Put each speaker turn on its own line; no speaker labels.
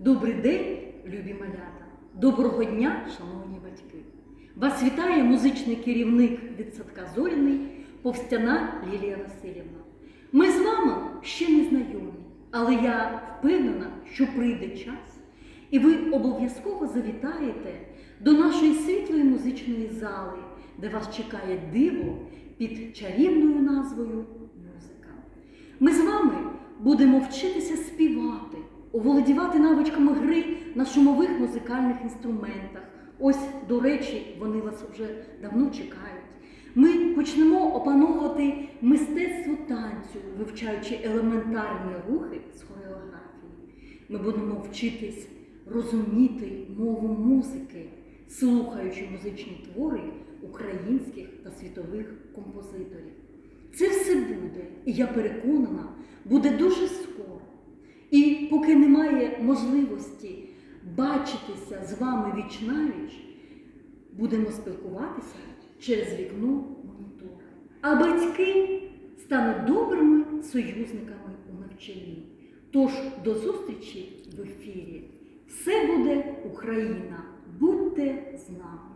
Добрий день, любі малята! Доброго дня, шановні батьки! Вас вітає музичний керівник дитсадка Зоряний Повстяна Лілія Васильівна. Ми з вами ще не знайомі, але я впевнена, що прийде час, і ви обов'язково завітаєте до нашої світлої музичної зали, де вас чекає диво під чарівною назвою музика. Ми з вами будемо вчитися співати, оволодівати навичками гри на шумових музикальних інструментах. Ось, до речі, вони вас вже давно чекають. Ми почнемо опановувати мистецтво танцю, вивчаючи елементарні рухи з хореографії. Ми будемо вчитись розуміти мову музики, слухаючи музичні твори українських та світових композиторів. Це все буде, і я переконана, буде дуже скоро. Немає можливості бачитися з вами віч навіч, будемо спілкуватися через вікно монітора. А батьки стануть добрими союзниками у навчанні. Тож до зустрічі в ефірі. Все буде Україна. Будьте з нами!